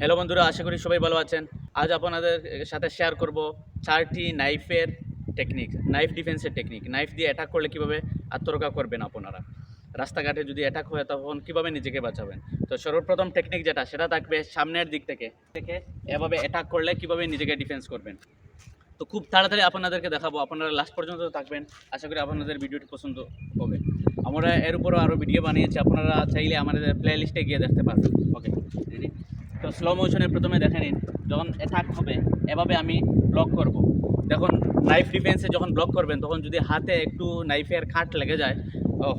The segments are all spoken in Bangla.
হ্যালো বন্ধুরা, আশা করি সবাই ভালো আছেন। আজ আপনাদের সাথে শেয়ার করব চারটি নাইফের টেকনিক নাইফ ডিফেন্সের টেকনিক নাইফ দিয়ে অ্যাটাক করলে কীভাবে আত্মরক্ষা করবেন আপনারা? রাস্তাঘাটে যদি অ্যাটাক হয়, তখন কীভাবে নিজেকে বাঁচাবেন? তো সর্বপ্রথম টেকনিক যেটা, সেটা থাকবে সামনের দিক থেকে। থেকে এভাবে অ্যাটাক করলে কীভাবে নিজেকে ডিফেন্স করবেন? তো খুব তাড়াতাড়ি আপনাদেরকে দেখাবো, আপনারা লাস্ট পর্যন্ত থাকবেন। আশা করি আপনাদের ভিডিওটি পছন্দ হবে। আমরা এর উপরও আরও ভিডিও বানিয়েছি, আপনারা চাইলে আমাদের প্লে লিস্টে গিয়ে দেখতে পারবেন। ওকে রেডি স্লো মোশনে প্রথমে দেখে নিন, যখন অ্যাটাক হবে, এভাবে আমি ব্লক করব। দেখুন নাইফ ডিফেন্সে যখন ব্লক করবেন, তখন যদি হাতে একটু নাইফের কাট লেগে যায়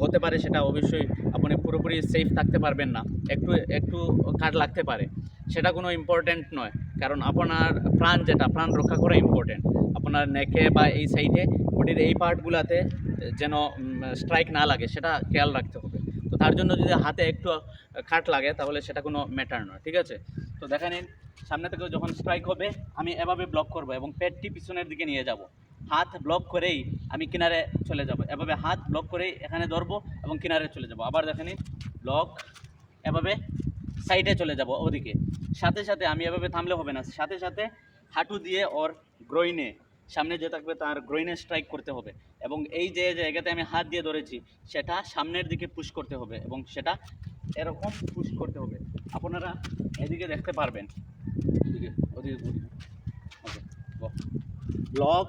হতে পারে সেটা অবশ্যই আপনি পুরোপুরি সেফ থাকতে পারবেন না। একটু একটু কাট লাগতে পারে। সেটা কোনো ইম্পর্ট্যান্ট নয়, কারণ আপনার প্রাণ যেটা, প্রাণ রক্ষা করা ইম্পর্ট্যান্ট আপনার নেকে বা এই সাইডে বডির এই পার্টগুলোতে যেন স্ট্রাইক না লাগে, সেটা খেয়াল রাখতে হবে। তো তার জন্য যদি হাতে একটু কাট লাগে, তাহলে সেটা কোনো ম্যাটার নয়, ঠিক আছে? তো দেখে নিন, সামনে থেকে যখন স্ট্রাইক হবে, আমি এভাবে ব্লক করব এবং পেটটি পিছনের দিকে নিয়ে যাব। হাত ব্লক করেই আমি কিনারে চলে যাব। এভাবে হাত ব্লক করেই এখানে ধরবো এবং কিনারে চলে যাব। আবার দেখে নিন ব্লক এভাবে সাইডে চলে যাব ওদিকে। সাথে সাথে আমি এভাবে থামলে হবে না। সাথে সাথে হাঁটু দিয়ে ওর গ্রইনে সামনে যে থাকবে তার গ্রইনে স্ট্রাইক করতে হবে এবং এই যে জায়গাতে আমি হাত দিয়ে ধরেছি, সেটা সামনের দিকে পুশ করতে হবে এবং সেটা এরকম পুশ করতে হবে। আপনারা এদিকে দেখতে পারবেন। ওদিকে ব্লক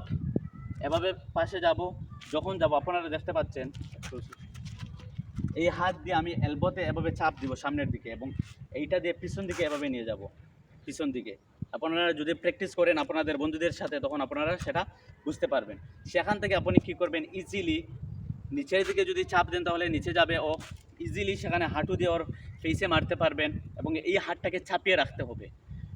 এভাবে পাশে যাব, যখন যাব, আপনারা দেখতে পাচ্ছেন, এই হাত দিয়ে আমি এলবোতে এভাবে চাপ দিব সামনের দিকে এবং এইটা দিয়ে পিছন দিকে এভাবে নিয়ে যাব, পিছন দিকে। আপনারা যদি প্র্যাকটিস করেন আপনাদের বন্ধুদের সাথে, তখন আপনারা সেটা বুঝতে পারবেন। সেখান থেকে আপনি কি করবেন? ইজিলি নিচের দিকে যদি চাপ দেন, তাহলে নিচে যাবে ও ইজিলি সেখানে হাঁটু দিয়ে ওর ফেসে মারতে পারবেন এবং এই হাতটাকে চাপিয়ে রাখতে হবে।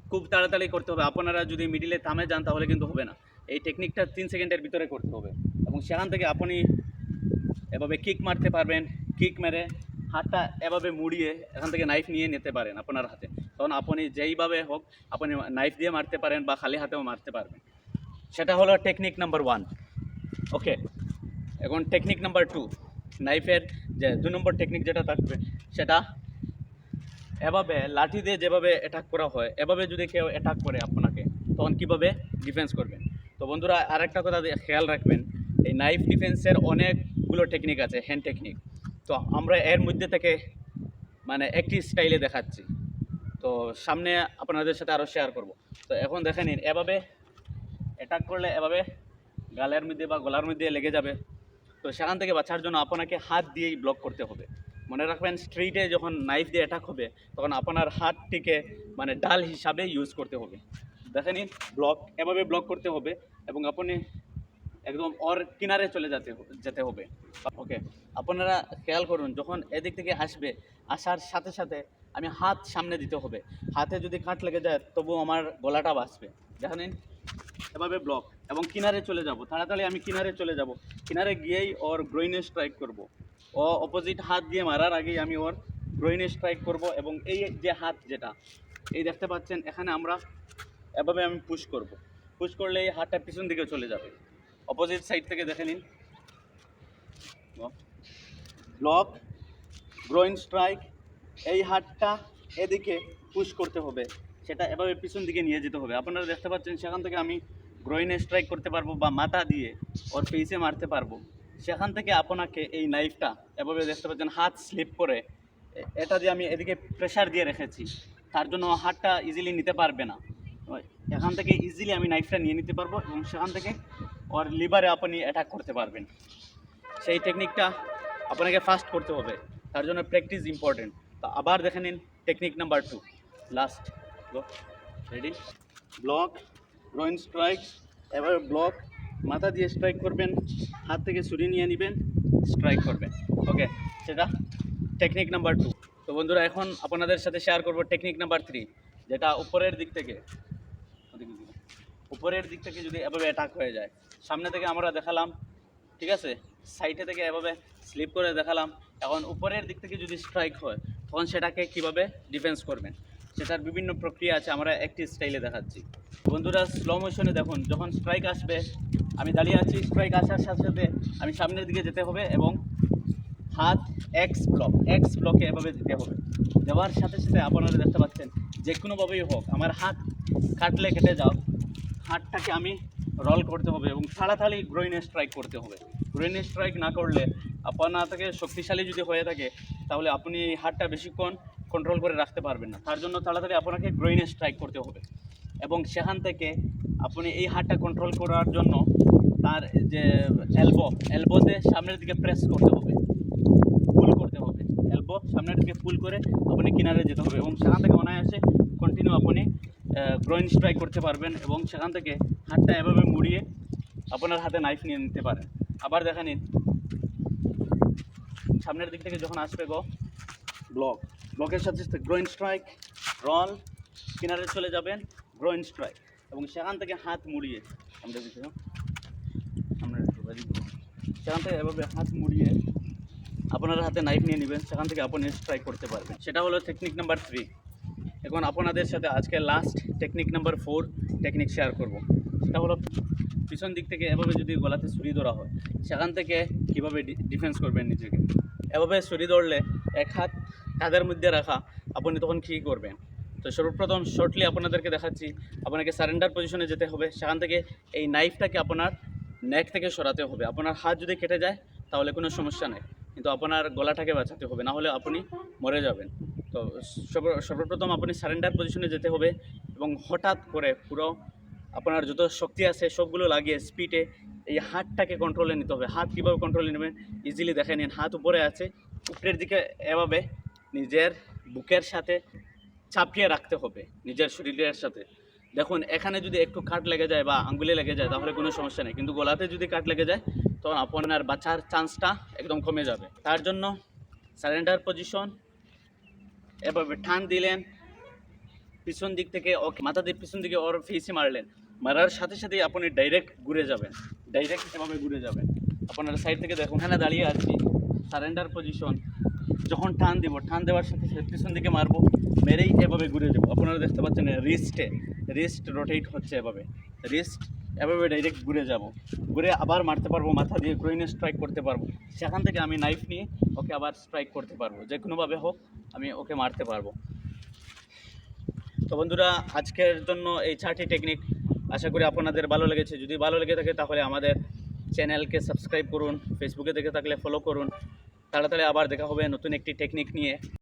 খুব তাড়াতাড়ি করতে হবে। আপনারা যদি মিডিলে থামে যান, তাহলে কিন্তু হবে না। এই টেকনিকটা তিন সেকেন্ডের ভিতরে করতে হবে। এবং সেখান থেকে আপনি এভাবে কিক মারতে পারবেন। কিক মেরে হাতটা এভাবে মুড়িয়ে এখান থেকে নাইফ নিয়ে নিতে পারেন আপনার হাতে। তখন আপনি যেইভাবে হোক, আপনি নাইফ দিয়ে মারতে পারেন বা খালি হাতেও মারতে পারবেন। সেটা হলো টেকনিক নাম্বার ওয়ান ওকে এখন টেকনিক নাম্বার টু নাইফের যে দু নম্বর টেকনিক যেটা থাকবে, সেটা এভাবে লাঠি দিয়ে যেভাবে অ্যাটাক করা হয়, এভাবে যদি কেউ অ্যাটাক করে আপনাকে, তখন কীভাবে ডিফেন্স করবেন? তো বন্ধুরা, আরেকটা কথা খেয়াল রাখবেন, এই নাইফ ডিফেন্সের অনেকগুলো টেকনিক আছে হ্যান্ড টেকনিক তো আমরা এর মধ্যে থেকে মানে একটি স্টাইলে দেখাচ্ছি। তো সামনে আপনাদের সাথে আরও শেয়ার করব। তো এখন দেখে নিন এভাবে অ্যাটাক করলে এভাবে গালের মধ্যে বা গলার মধ্যে লেগে যাবে। তো সেখান থেকে বাঁচার জন্য আপনাকে হাত দিয়েই ব্লক করতে হবে। মনে রাখবেন স্ট্রিটে যখন নাইফ দিয়ে অ্যাটাক হবে, তখন আপনার হাতটিকে মানে ডাল হিসাবে ইউজ করতে হবে। দেখে নিন ব্লক এভাবে ব্লক করতে হবে এবং আপনি একদম ওর কিনারে চলে যেতে যেতে হবে। ওকে, আপনারা খেয়াল করুন, যখন এদিক থেকে আসবে, আসার সাথে সাথে আমি হাত সামনে দিতে হবে। হাতে যদি কাট লেগে যায়, তবু আমার গলাটা বাঁচবে। দেখে নিন এভাবে ব্লক এবং কিনারে চলে যাব। তাড়াতাড়ি আমি কিনারে চলে যাব। কিনারে গিয়েই ওর গ্রইনে স্ট্রাইক করব। ও অপোজিট হাত দিয়ে মারার আগেই আমি ওর গ্রইনে স্ট্রাইক করব এবং এই যে হাত যেটা, এই দেখতে পাচ্ছেন, এখানে আমরা এভাবে আমি পুশ করব। পুশ করলে এই হাতটা পিছন দিকে চলে যাবে। অপোজিট সাইড থেকে দেখে নিন। ব্লক গ্রোইন স্ট্রাইক এই হাতটা এদিকে পুশ করতে হবে। সেটা এভাবে পিছন দিকে নিয়ে যেতে হবে। আপনারা দেখতে পাচ্ছেন, সেখান থেকে আমি গ্রোইনে স্ট্রাইক করতে পারব বা মাথা দিয়ে ওর ফেসে মারতে পারব। সেখান থেকে আপনাকে এই নাইফটা এভাবে দেখতে পাচ্ছেন, হাত স্লিপ করে এটা দিয়ে আমি এদিকে প্রেশার দিয়ে রেখেছি। তার জন্য হাতটা ইজিলি নিতে পারবে না। এখান থেকে ইজিলি আমি নাইফটা নিয়ে নিতে পারব এবং সেখান থেকে ওর লিভারে আপনি অ্যাটাক করতে পারবেন। সেই টেকনিকটা আপনাকে ফাস্ট করতে হবে। তার জন্য প্র্যাকটিস ইম্পর্টেন্ট তো আবার দেখে নিন technique number two last ready block groin strike এবার ব্লক মাথা দিয়ে স্ট্রাইক করবেন, হাত থেকে সরিয়ে নিয়ে নেবেন স্ট্রাইক করবেন। ওকে সেটা টেকনিক নাম্বার টু তো বন্ধুরা, এখন আপনাদের সাথে শেয়ার করব টেকনিক নাম্বার থ্রি যেটা উপরের দিক থেকে। উপরের দিক থেকে যদি এভাবে অ্যাটাক হয়ে যায়, সামনে থেকে আমরা দেখালাম, ঠিক আছে? সাইডে থেকে এভাবে স্লিপ করে দেখালাম। এখন উপরের দিক থেকে যদি স্ট্রাইক হয়, তখন সেটাকে কীভাবে ডিফেন্স করবেন? সেটার বিভিন্ন প্রক্রিয়া আছে, আমরা একটি স্টাইলে দেখাচ্ছি। বন্ধুরা স্লো মোশনে দেখুন, যখন স্ট্রাইক আসবে, আমি দাঁড়িয়ে আছি স্ট্রাইক আসার সাথে সাথে আমি সামনের দিকে যেতে হবে এবং হাত এক্স ব্লক এক্স ব্লকে এভাবে দিতে হবে। দেওয়ার সাথে সাথে আপনারা দেখতে পাচ্ছেন যে কোনোভাবেই হোক, আমার হাত কাটলে কেটে যাও হাতটাকে আমি রোল করতে হবে এবং তাড়াতাড়ি গ্রোইনে স্ট্রাইক করতে হবে। গ্রোইনে স্ট্রাইক না করলে আপনার থেকে শক্তিশালী যদি হয়ে থাকে, তাহলে আপনি হাতটা বেশিক্ষণ কন্ট্রোল করে রাখতে পারবেন না। তার জন্য তাড়াতাড়ি আপনাকে গ্রোইনে স্ট্রাইক করতে হবে এবং সেখান থেকে আপনি এই হাতটা কন্ট্রোল করার জন্য তার যে এলবো এলবোতে সামনের দিকে প্রেস করতে হবে। পুল করতে হবে। এলবো সামনের দিকে পুল করে আপনি কিনারে যেতে হবে এবং সেখান থেকে অনায়াসে কন্টিনিউ আপনি গ্রোইন স্ট্রাইক করতে পারবেন এবং সেখান থেকে হাতটা এভাবে মুড়িয়ে আপনার হাতে নাইফ নিয়ে নিতে পারেন। আবার দেখা নিন সামনের দিক থেকে যখন আসবে গো ব্লক ব্লকের সাথে সাথে গ্রোইন স্ট্রাইক রল কিনারে চলে যাবেন গ্রোইন স্ট্রাইক এবং সেখান থেকে হাত মুড়িয়ে দিকে বাড়ি দিকে। সেখান থেকে এভাবে হাত মুড়িয়ে আপনার হাতে নাইফ নিয়ে নেবেন, সেখান থেকে আপনি স্ট্রাইক করতে পারবেন। সেটা হলো টেকনিক নাম্বার থ্রি এখন আপনাদের সাথে আজকে last technique number four technique share করব। সেটা হলো পিছন দিক থেকে এভাবে যদি গলাতে ছুরি ধরা হয়, সেখান থেকে কীভাবে ডিফেন্স করবেন নিজেকে? এভাবে ছুরি ধরলে এক হাত কাঁধের মধ্যে রাখা, আপনি তখন কী করবেন? তো সর্বপ্রথম শর্টলি আপনাদেরকে দেখাচ্ছি, আপনাকে সারেন্ডার পজিশনে যেতে হবে। সেখান থেকে এই নাইফটাকে আপনার নেক থেকে সরাতে হবে। আপনার হাত যদি কেটে যায়, তাহলে কোনো সমস্যা নেই। কিন্তু আপনার গলাটাকে বাঁচাতে হবে, না হলে আপনি মরে যাবেন। তো সর্ব- সর্বপ্রথম আপনি সারেন্ডার পজিশনে যেতে হবে এবং হঠাৎ করে পুরো আপনার যত শক্তি আছে, সবগুলো লাগিয়ে স্পিডে এই হাতটাকে কন্ট্রোলে নিতে হবে। হাত কীভাবে কন্ট্রোলে নেবেন? ইজিলি দেখে নিন। হাত উপরে আছে। উপরের দিকে এভাবে নিজের বুকের সাথে চাপিয়ে রাখতে হবে, নিজের শরীরের সাথে। দেখুন, এখানে যদি একটু কাট লেগে যায় বা আঙ্গুলে লেগে যায়, তাহলে কোনো সমস্যা নেই। কিন্তু গলাতে যদি কাট লেগে যায়, তখন আপনার বাঁচার চান্সটা একদম কমে যাবে। তার জন্য সারেন্ডার পজিশন এভাবে টান দিলেন, পিছন দিক থেকে ওকে মাথা দিয়ে পিছন দিকে ওর ফেসে মারলেন। মারার সাথে সাথে আপনি ডাইরেক্ট ঘুরে যাবেন। ডাইরেক্ট এভাবে ঘুরে যাবেন। আপনার সাইড থেকে দেখুন এখানে দাঁড়িয়ে আছি। সারেন্ডার পজিশন যখন টান দিব টান দেওয়ার সাথে সাথে পিছন দিকে মারবো, মেরেই এভাবে ঘুরে যাব। আপনারা দেখতে পাচ্ছেন রিস্টে রিস্ট রোটেট হচ্ছে এভাবে। রিস্ট এভাবে ডাইরেক্ট ঘুরে যাব। ঘুরে আবার মারতে পারব, মাথা দিয়ে গ্রোইনে স্ট্রাইক করতে পারব। সেখান থেকে আমি নাইফ নিয়ে ওকে আবার স্ট্রাইক করতে পারব। যে কোনোভাবে হোক, আমি ওকে মারতে পারব। তো বন্ধুরা, আজকের জন্য এই চারটি টেকনিক আশা করি আপনাদের ভালো লেগেছে। যদি ভালো লেগে থাকে তাহলে আমাদের চ্যানেলকে সাবস্ক্রাইব করুন ফেসবুকে দেখে থাকলে ফলো করুন। তাড়াতাড়ি আবার দেখা হবে নতুন একটি টেকনিক নিয়ে।